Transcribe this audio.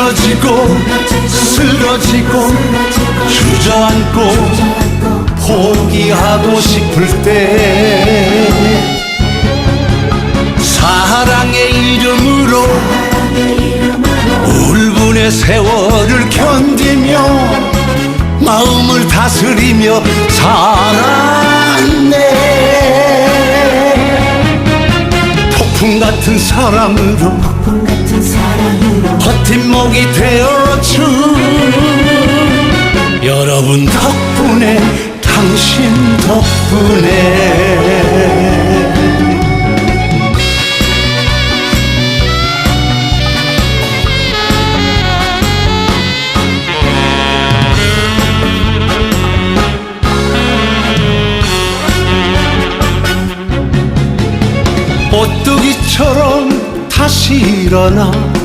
무너지고 쓰러지고 주저앉고 포기하고 싶을 때. 사랑의 이름으로 울분의 세월을 견디며 마음을 다스리며 살았네. 폭풍 같은 사랑으로 사랑으로 버팀목이 되어 준 여러분 덕분에 당신 덕분에. 오뚜기처럼 다시 일어나